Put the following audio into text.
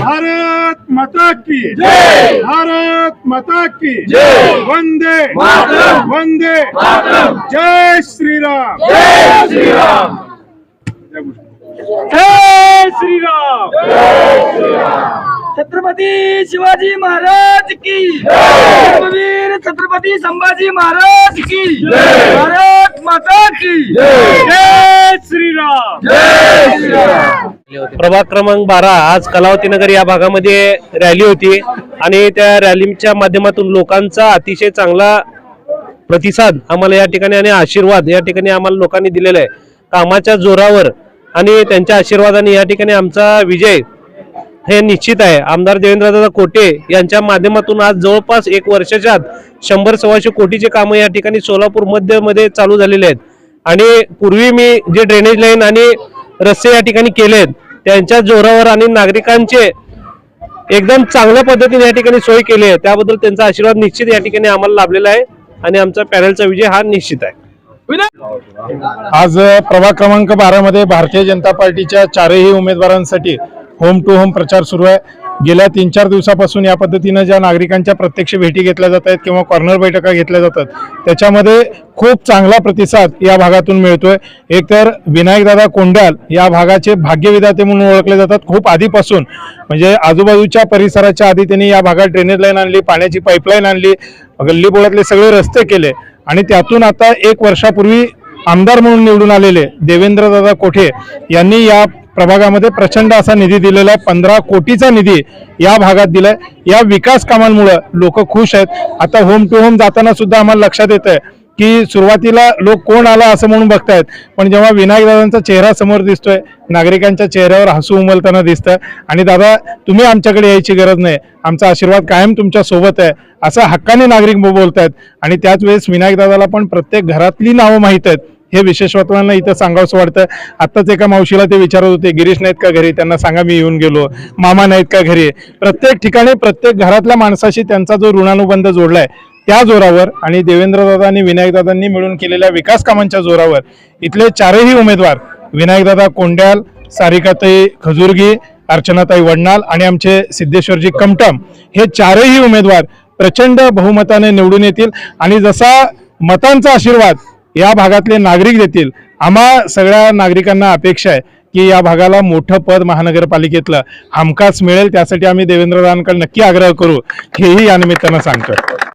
भारत माता की जय! भारत माता की जय! वंदे मातरम! वंदे मातरम! जय श्रीराम जय श्रीराम छत्रपती शिवाजी महाराज की धर्मवीर छत्रपती संभाजी महाराज की जय! भारत माता की जय! जय श्रीराम जय श्रीराम प्रभाग क्रमांक बारा आज कलावती नगर या भागामध्ये रॅली होती आणि त्या रॅलीच्या माध्यमातून लोकांचा अतिशय चांगला प्रतिसाद आम्हाला या ठिकाणी आणि आशीर्वाद या ठिकाणी आम्हाला लोकांनी दिलेला आहे कामाच्या जोरावर आणि त्यांच्या आशीर्वादाने या ठिकाणी आमचा विजय हे निश्चित आहे. आमदार देवेंद्रदादा कोटे यांच्या माध्यमातून आज जवळपास एक वर्षाच्या आत शंभर सव्वाशे कोटीचे कामं या ठिकाणी सोलापूर मध्यमध्ये चालू झालेले आहेत. आणि पूर्वी मी जे ड्रेनेज लाईन आणि रस्ते या ठिकाणी केलेत त्यांच्या जोरावर आणि नागरिकांचे एकदम चांगल्या पद्धतीने या ठिकाणी सोय केली आहे. त्याबद्दल त्यांचा आशीर्वाद निश्चित या ठिकाणी आम्हाला लाभलेला आहे आणि आमचा पॅनलचा विजय हा निश्चित आहे. आज प्रभाग क्रमांक बारा मध्ये भारतीय जनता पार्टीच्या चारही उमेदवारांसाठी होम टू होम प्रचार सुरू आहे. गेल्या तीन चार दिवसापासून या पद्धतीनं ज्या नागरिकांच्या प्रत्यक्ष भेटी घेतल्या जात आहेत किंवा कॉर्नर बैठका घेतल्या जातात त्याच्यामध्ये खूप चांगला प्रतिसाद या भागातून मिळतोय. एकतर विनायकदादा कोंडाल या भागाचे भाग्यविधाते म्हणून ओळखले जातात. खूप आधीपासून म्हणजे आजूबाजूच्या परिसराच्या आधी त्यांनी या भागात ड्रेनेज लाईन आणली पाण्याची पाईपलाईन आणली गल्लीबोळातले सगळे रस्ते केले. आणि त्यातून आता एक वर्षापूर्वी आमदार म्हणून निवडून आलेले देवेंद्रदादा कोठे यांनी या प्रभागामध्ये प्रचंड असा निधी दिलेला आहे. पंधरा कोटीचा निधी या भागात दिलाय. या विकास कामांमुळं लोक खुश आहेत. आता होम टू होम जाताना सुद्धा आम्हाला लक्षात येत आहे की सुरुवातीला लोक कोण आला असं म्हणून बघतायत. पण जेव्हा विनायकदादांचा चेहरा समोर दिसतोय नागरिकांच्या चेहऱ्यावर हसू उमलताना दिसतं आणि दादा तुम्ही आमच्याकडे यायची गरज नाही. आमचा आशीर्वाद कायम तुमच्यासोबत आहे असं हक्काने नागरिक बोलतायत. आणि त्याच वेळेस विनायकदादाला पण प्रत्येक घरातली नावं माहीत आहेत. हे विशेषत्वांना इथं सांगावंसं वाटतं आत्ताच एका मावशीला ते विचारत होते गिरीश नाहीत का घरी? त्यांना सांगा मी येऊन गेलो. मामा नाहीत का घरी? प्रत्येक ठिकाणी प्रत्येक घरातल्या माणसाशी त्यांचा जो ऋणानुबंध जोडलाय त्या जोरावर आणि देवेंद्रदादा आणि विनायकदादांनी मिळून केलेल्या विकास कामांच्या जोरावर इथले चारही उमेदवार विनायकदादा कोंड्याल सारिकाताई खजुर्गी अर्चनाताई वडनाल आणि आमचे सिद्धेश्वरजी कमटम हे चारही उमेदवार प्रचंड बहुमताने निवडून येतील आणि जसा मतांचा आशीर्वाद या भागातले नागरिक देतील आम्हा सगळ्या नागरिकांना अपेक्षा आहे की या भागाला मोठं पद महानगरपालिकेतलं हमखास मिळेल. त्यासाठी आम्ही देवेंद्रदादांकडे नक्की आग्रह करू. हेही या निमित्तानं सांगतो